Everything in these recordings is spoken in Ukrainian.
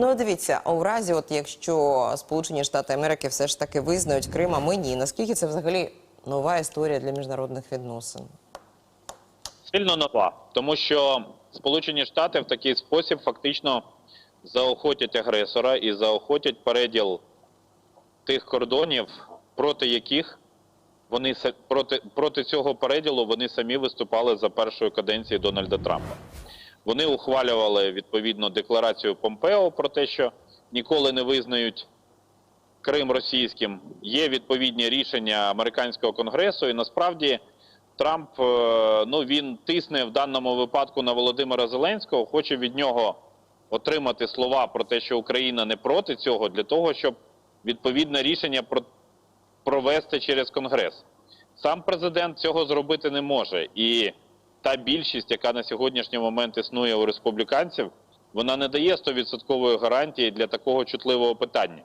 Ну дивіться, а у разі, от якщо Сполучені Штати Америки все ж таки визнають Крим, а ми ні, наскільки це взагалі нова історія для міжнародних відносин? Сильно нова, тому що Сполучені Штати в такий спосіб фактично заохотять агресора і заохотять переділ тих кордонів, проти яких вони проти, проти цього переділу вони самі виступали за першої каденції Дональда Трампа. Вони ухвалювали відповідно декларацію Помпео про те, що ніколи не визнають Крим російським. Є відповідні рішення американського конгресу, і насправді Трамп е, ну він тисне в даному випадку на Володимира Зеленського, хоче від нього отримати слова про те, що Україна не проти цього, для того, щоб відповідне рішення провести через конгрес. Сам президент цього зробити не може, і та більшість, яка на сьогоднішній момент існує у республіканців, вона не дає 100% гарантії для такого чутливого питання.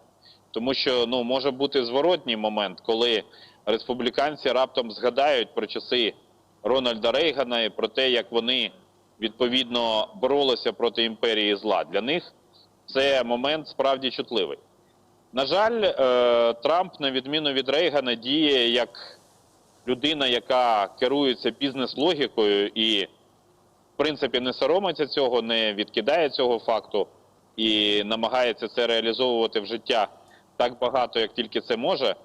Тому що ну може бути зворотній момент, коли республіканці раптом згадають про часи Рональда Рейгана і про те, як вони відповідно боролися проти імперії зла. Для них це момент справді чутливий. На жаль, е, Трамп, на відміну від Рейгана, діє як людина, яка керується бізнес-логікою і, в принципі, не соромиться цього, не відкидає цього факту і намагається це реалізовувати в життя так багато, як тільки це може.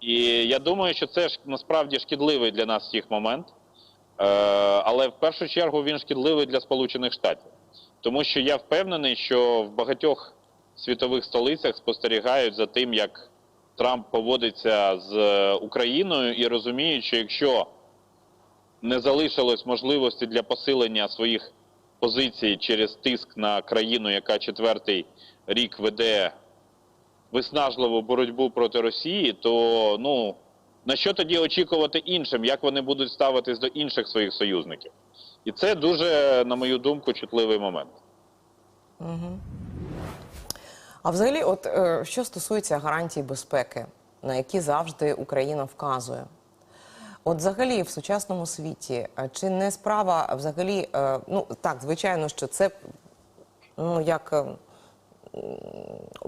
І я думаю, що це ж насправді шкідливий для нас всіх момент. Е, але в першу чергу він шкідливий для Сполучених Штатів. Тому що я впевнений, що в багатьох світових столицях спостерігають за тим, як Трамп поводиться з е, Україною і розуміють, що якщо не залишилось можливості для посилення своїх позицій через тиск на країну, яка четвертий рік веде виснажливу боротьбу проти Росії, то ну на що тоді очікувати іншим, як вони будуть ставитись до інших своїх союзників? І це дуже, на мою думку, чутливий момент. А взагалі, от е, що стосується гарантій безпеки, на які завжди Україна вказує. От взагалі в сучасному світі, е, чи не справа взагалі, е, ну так, звичайно, що це ну як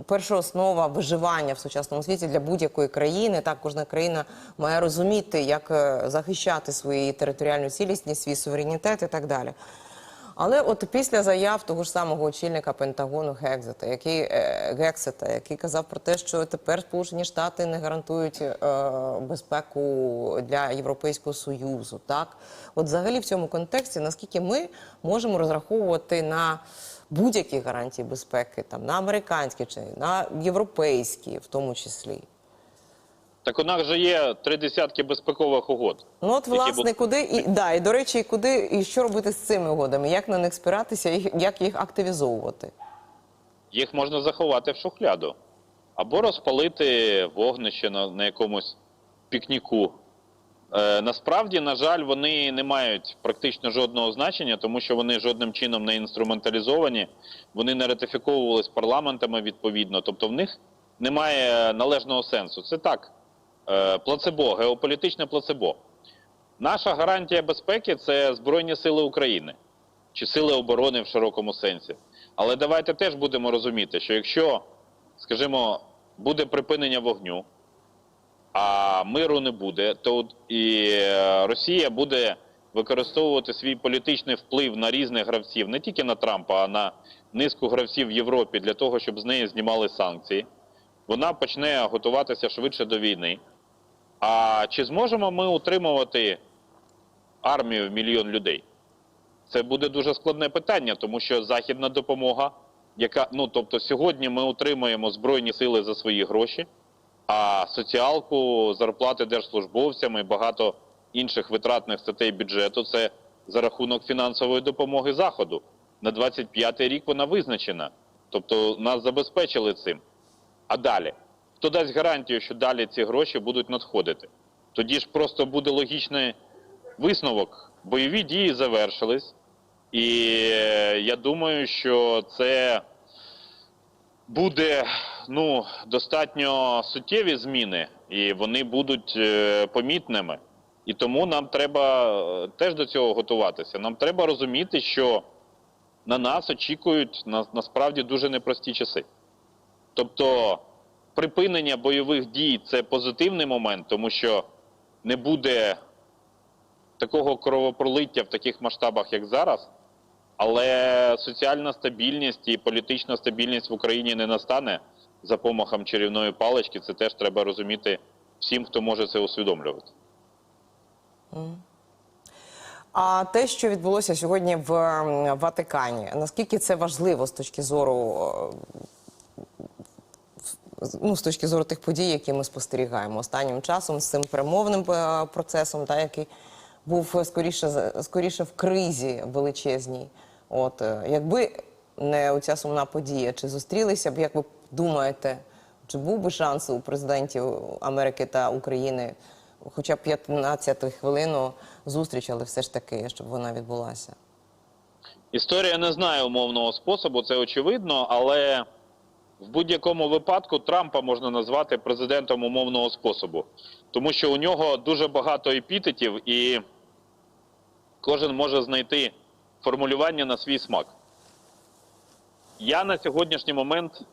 перша основа виживання в сучасному світі для будь-якої країни. Так, кожна країна має розуміти, як захищати свою територіальну цілісність, свій суверенітет і так далі. Але от після заяв того ж самого очільника Пентагону Гексета, який е, Гексета, який казав про те, що тепер Сполучені Штати не гарантують е, безпеку для Європейського союзу, так от взагалі в цьому контексті наскільки ми можемо розраховувати на будь-які гарантії безпеки, там на американські чи на європейські, в тому числі. Так у нас же є три десятки безпекових угод. Ну от власне, будуть- куди і да, і до речі, і куди і що робити з цими угодами? Як на них спиратися, і як їх активізовувати? їх можна заховати в шухляду або розпалити вогнище на, на якомусь пікніку. Е, насправді, на жаль, вони не мають практично жодного значення, тому що вони жодним чином не інструменталізовані, вони не ратифіковувались парламентами відповідно. Тобто в них немає належного сенсу. Це так, плацебо, геополітичне плацебо. Наша гарантія безпеки це Збройні Сили України чи Сили оборони в широкому сенсі. Але давайте теж будемо розуміти, що якщо, скажімо, буде припинення вогню, а миру не буде, то і е, Росія буде використовувати свій політичний вплив на різних гравців, не тільки на Трампа, а на низку гравців в Європі для того, щоб з неї знімали санкції. Вона почне готуватися швидше до війни. А чи зможемо ми утримувати армію в мільйон людей? Це буде дуже складне питання, тому що західна допомога, яка ну тобто сьогодні ми утримуємо збройні сили за свої гроші, а соціалку, зарплати держслужбовцям і багато інших витратних статей бюджету це за рахунок фінансової допомоги заходу. На 25-й рік вона визначена, тобто нас забезпечили цим. А далі хто дасть гарантію, що далі ці гроші будуть надходити? Тоді ж просто буде логічний висновок. Бойові дії завершились, і е, я думаю, що це буде ну, достатньо суттєві зміни, і вони будуть е, помітними. І тому нам треба е, теж до цього готуватися. Нам треба розуміти, що на нас очікують на, насправді дуже непрості часи. Тобто припинення бойових дій це позитивний момент, тому що не буде такого кровопролиття в таких масштабах, як зараз. Але соціальна стабільність і політична стабільність в Україні не настане за помахом чарівної палички. Це теж треба розуміти всім, хто може це усвідомлювати. А те, що відбулося сьогодні в Ватикані, наскільки це важливо з точки зору е, ну, з точки зору тих подій, які ми спостерігаємо останнім часом з цим перемовним е, процесом, та, який був е, скоріше, скоріше в кризі величезній. От, е, якби не оця сумна подія, чи зустрілися б, як ви думаєте, чи був би шанс у президентів Америки та України хоча б 15 хвилину зустріч, але все ж таки, щоб вона відбулася? Історія не знає умовного способу, це очевидно, але в будь-якому випадку Трампа можна назвати президентом умовного способу, тому що у нього дуже багато епітетів, і кожен може знайти формулювання на свій смак. Я на сьогоднішній момент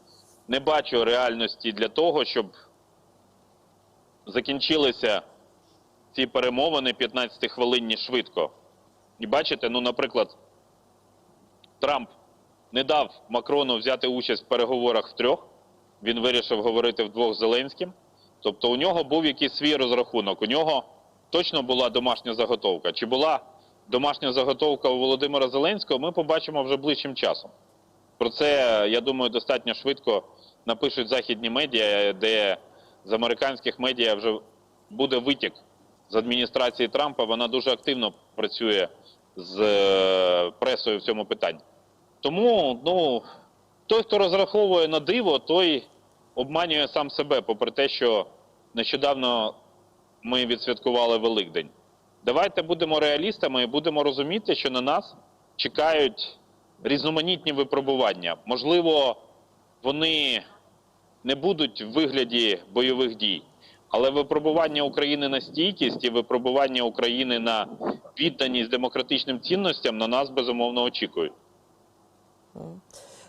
не бачу реальності для того, щоб закінчилися ці перемовини 15-хвилинні швидко. І бачите, ну, наприклад, Трамп не дав Макрону взяти участь в переговорах втрьох. Він вирішив говорити вдвох з Зеленським. Тобто у нього був якийсь свій розрахунок. У нього точно була домашня заготовка. Чи була домашня заготовка у Володимира Зеленського, ми побачимо вже ближчим часом. Про це, я думаю, достатньо швидко напишуть західні медіа, де з американських медіа вже буде витік з адміністрації Трампа. Вона дуже активно працює з е, пресою в цьому питанні. Тому, ну, той, хто розраховує на диво, той обманює сам себе, попри те, що нещодавно ми відсвяткували Великдень. Давайте будемо реалістами і будемо розуміти, що на нас чекають різноманітні випробування. Можливо, вони не будуть в вигляді бойових дій, але випробування України на стійкість і випробування України на відданість демократичним цінностям на нас безумовно очікують.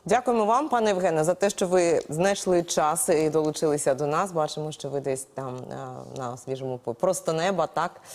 Дякуємо вам, пане Євгене, за те, що ви знайшли час і долучилися до нас. Бачимо, що ви десь там е, на свіжому просто неба, так